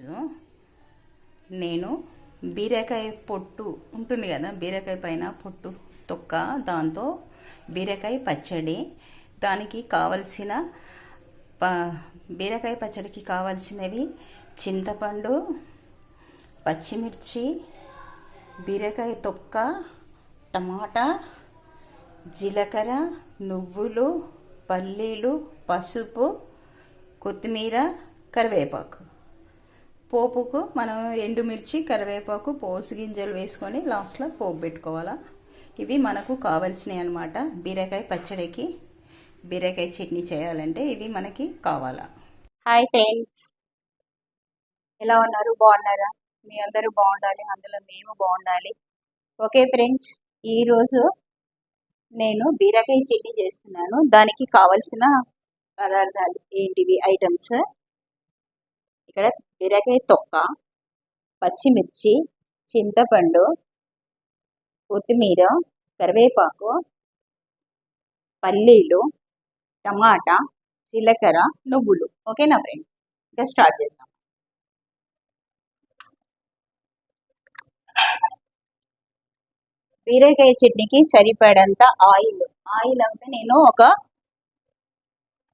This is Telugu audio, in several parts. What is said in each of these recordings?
ఈరోజు నేను బీరకాయ పొట్టు ఉంటుంది కదా బీరకాయ పైన పొట్టు తొక్క దాంతో బీరకాయ పచ్చడి. దానికి కావలసిన ప బీరకాయ పచ్చడికి కావలసినవి చింతపండు పచ్చిమిర్చి బీరకాయ తొక్క టమాటా జీలకర్ర నువ్వులు పల్లీలు పసుపు కొత్తిమీర కరివేపాకు. పోపుకు మనం ఎండుమిర్చి కరివేపాకు పోసు గింజలు వేసుకొని లాస్ట్లో పోపు పెట్టుకోవాలా. ఇవి మనకు కావాల్సినవి అనమాట బీరకాయ పచ్చడికి బీరకాయ చట్నీ చేయాలంటే ఇవి మనకి కావాలా. Hi friends. ఎలా ఉన్నారు? బాగున్నారా? మీ అందరూ బాగుండాలి అందులో మేము బాగుండాలి. ఓకే ఫ్రెండ్స్ ఈరోజు నేను బీరకాయ చట్నీ చేస్తున్నాను. దానికి కావలసిన పదార్థాలు ఏంటివి? ఐటమ్స్. ఇక్కడ బీరకాయ తొక్క పచ్చిమిర్చి చింతపండు కొత్తిమీర కరివేపాకు పల్లీలు టమాటా జీలకర్ర నువ్వులు. ఓకేనా ఫ్రెండ్? ఇంకా స్టార్ట్ చేస్తాం బీరకాయ చట్నీకి సరిపడంత ఆయిల్. ఆయిల్ అయితే నేను ఒక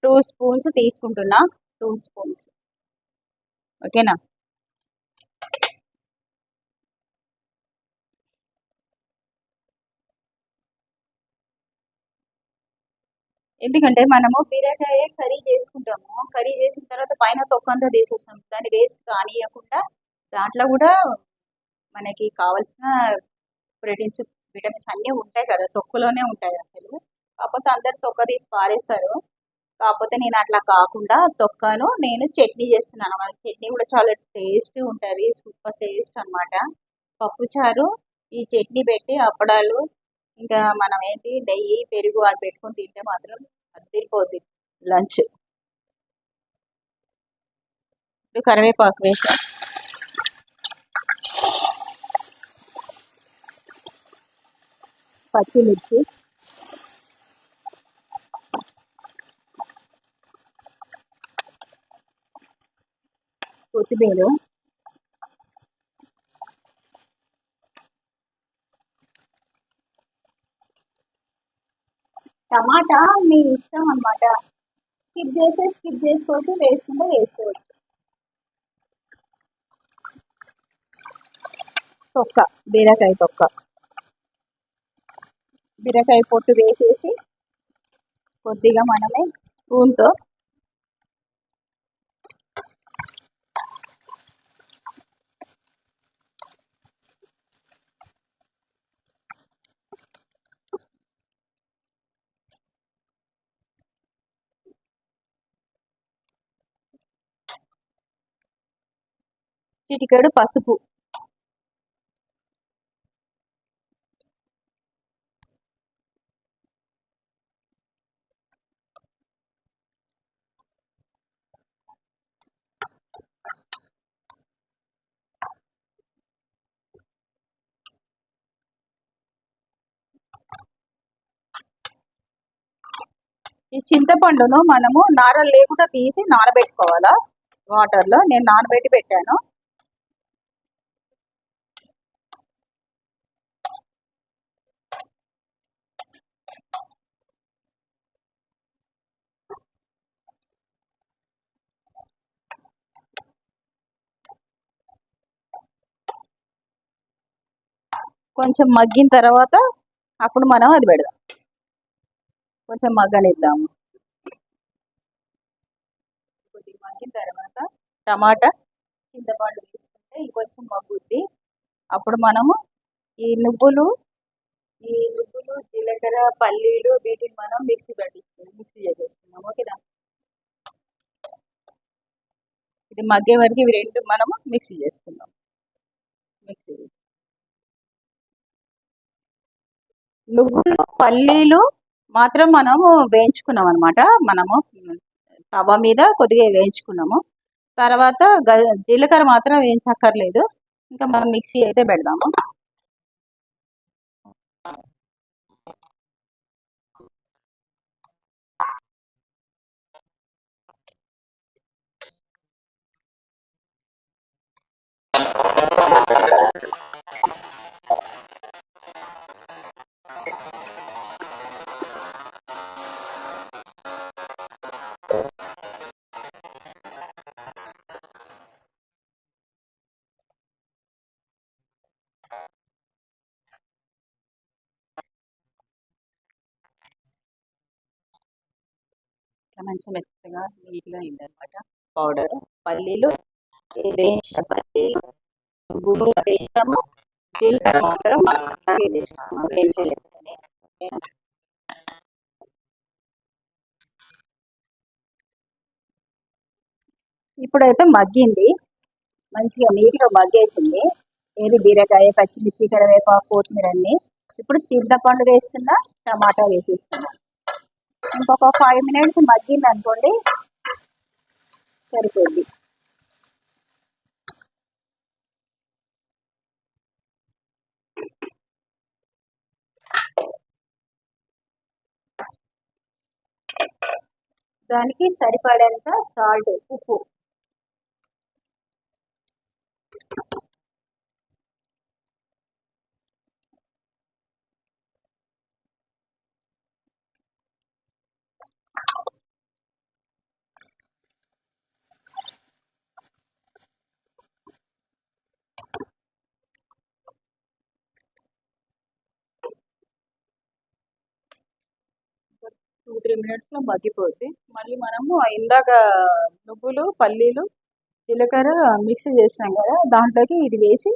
టూ స్పూన్స్ తీసుకుంటున్నా. Two spoons. ఓకేనా? ఎందుకంటే మనము బీరకాయ కర్రీ చేసుకుంటాము. కర్రీ చేసిన తర్వాత పైన తొక్క అంతా తీసేస్తాం. దాన్ని వేస్ట్ కానియకుండా దాంట్లో కూడా మనకి కావాల్సిన ప్రోటీన్స్ విటమిన్స్ అన్నీ ఉంటాయి కదా తొక్కలోనే ఉంటాయి అసలు. కాకపోతే అందరు తొక్క తీసి పారేస్తారు. కాకపోతే నేను అట్లా కాకుండా తొక్కను నేను చట్నీ చేస్తున్నాను. అనమాట చట్నీ కూడా చాలా టేస్టీ ఉంటుంది. సూపర్ టేస్ట్ అనమాట పప్పుచారు ఈ చట్నీ పెట్టి అప్పడాలు ఇంకా మనం ఏంటి నెయ్యి పెరుగు అది పెట్టుకొని తింటే మాత్రం అదిరిపోద్ది లంచ్. ఇప్పుడు కరివేపాకు వేసా. పచ్చిమిర్చి. కొత్తిమీర. టమాటా మీ ఇష్టం అన్నమాట. స్కిప్ చేస్తే స్కిప్ చేసుకోవచ్చు వేసుకుంటే వేసుకోవచ్చు. తొక్క బీరకాయ తొక్క. బీరకాయ పొట్టు వేసేసి కొద్దిగా మనమే స్పూన్తో చిటికెడు పసుపు. ఈ చింతపండును మనము నారలు లేకుండా తీసి నానబెట్టుకోవాలా? వాటర్లో నేను నానబెట్టి పెట్టాను. కొంచెం మగ్గిన తర్వాత అప్పుడు మనం అది పెడదాం. కొంచెం మగ్గనిద్దాము. కొద్దిగా మగ్గిన తర్వాత టమాటా చింతపండు తీసుకుంటే ఇంకొంచెం మగ్గుద్ది. అప్పుడు మనము ఈ నువ్వులు ఈ నువ్వులు జీలకర్ర పల్లీలు వీటిని మనం మిక్సీ పట్టించుకున్నాం మిక్సీ చేసేసుకున్నాం ఓకేనా? ఇది మగ్గే వరకు ఇవి రెండు మనము మిక్సీ చేసుకుందాం. మిక్సీ నువ్వులు పల్లీలు మాత్రం మనము వేయించుకున్నాం అనమాట మనము తవ మీద కొద్దిగా వేయించుకున్నాము. తర్వాత జీలకర్ర మాత్రం వేయించక్కర్లేదు. ఇంకా మనం మిక్సీ అయితే పెడదాము. మంచి మంచిగా మెత్తగా నీట్గా అయింది అనమాట పౌడర్ పల్లీలు వేయించిన పల్లీలు గుడ్డు వేసాము జీలకర్ర మాత్రం అలాగే ఇప్పుడైతే మగ్గింది. మంచిగా నీట్గా మగ్గేసింది. ఏది బీరకాయ పచ్చిమిర్చి కరివేపాకు కొత్తిమీర అన్ని. ఇప్పుడు చింతపండు వేస్తున్నా టమాటా వేసేస్తున్నా. ఇంకొక ఫైవ్ మినిట్స్ మగ్గింది అనుకోండి సరిపోద్ది దానికి సరిపడేంత సాల్ట్ ఉప్పు. టూ త్రీ మినిట్స్లో మగ్గిపోద్ది. మళ్ళీ మనము ఇందాక నువ్వులు పల్లీలు జీలకర్ర మిక్సీ చేసినాం కదా దాంట్లోకి ఇది వేసి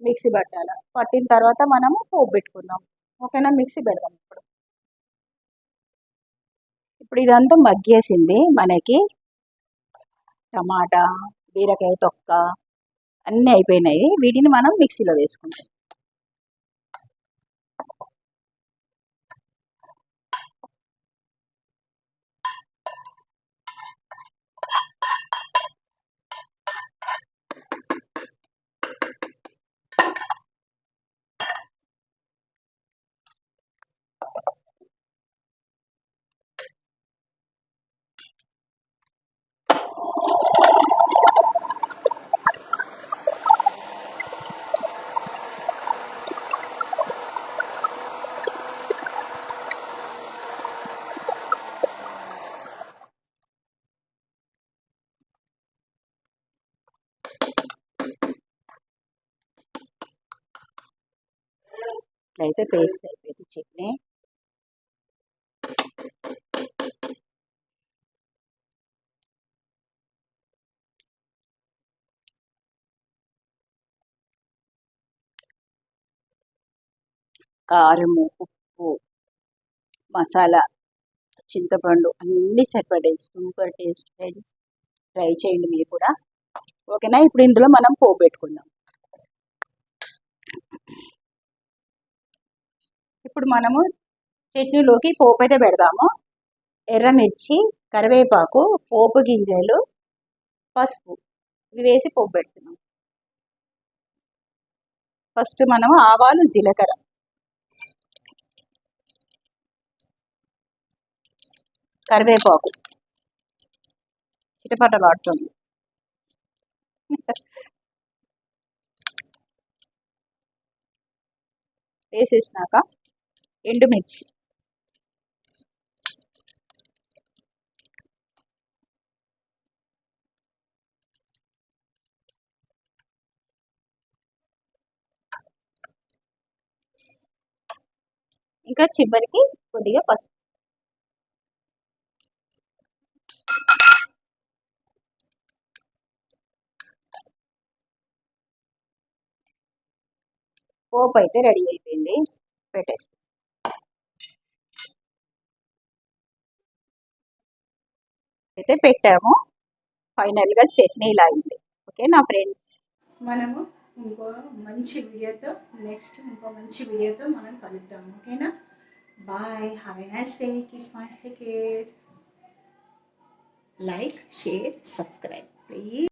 మిక్సీ పట్టాలి. పట్టిన తర్వాత మనము పోపు పెట్టుకుందాం. ఓకేనా? మిక్సీ పెడదాం ఇప్పుడు. ఇప్పుడు ఇదంతా మగ్గేసింది మనకి. టమాటా బీరకాయ తొక్క అన్నీ అయిపోయినాయి. వీటిని మనం మిక్సీలో వేసుకుంటాం. అయితే పేస్ట్ అయిపోయింది చట్నీ. కారము ఉప్పు మసాలా చింతపండు అన్నీ సరిపడే సూపర్ టేస్ట్ ఫ్రెండ్స్. ట్రై చేయండి మీరు కూడా. ఓకేనా? ఇప్పుడు ఇందులో మనం పోపు పెట్టుకుందాం. ఇప్పుడు మనము చట్నీలోకి పోపు అయితే పెడదాము. ఎర్రమిర్చి కరివేపాకు పోపు గింజలు పసుపు. ఇవి వేసి పోపు పెడుతున్నాం. ఫస్ట్ మనము ఆవాలు జీలకర్ర. కరివేపాకు. చిటపటలాడుతుంది వేసేసినాక ఎండుమిర్చి. ఇంకా చివరికి కొద్దిగా పసుపు. పోపు అయితే రెడీ అయిపోయింది. పెట్టేసి అయితే పెట్టాము. ఫైనల్గా చట్నీ ఇలా అయింది. ఓకే నా ఫ్రెండ్స్? మనము ఇంకో మంచి వీడియోతో నెక్స్ట్ ఇంకో మంచి వీడియోతో మనం కలుద్దాం. ఓకేనా? Bye. Have a nice day kiss my take care like share subscribe please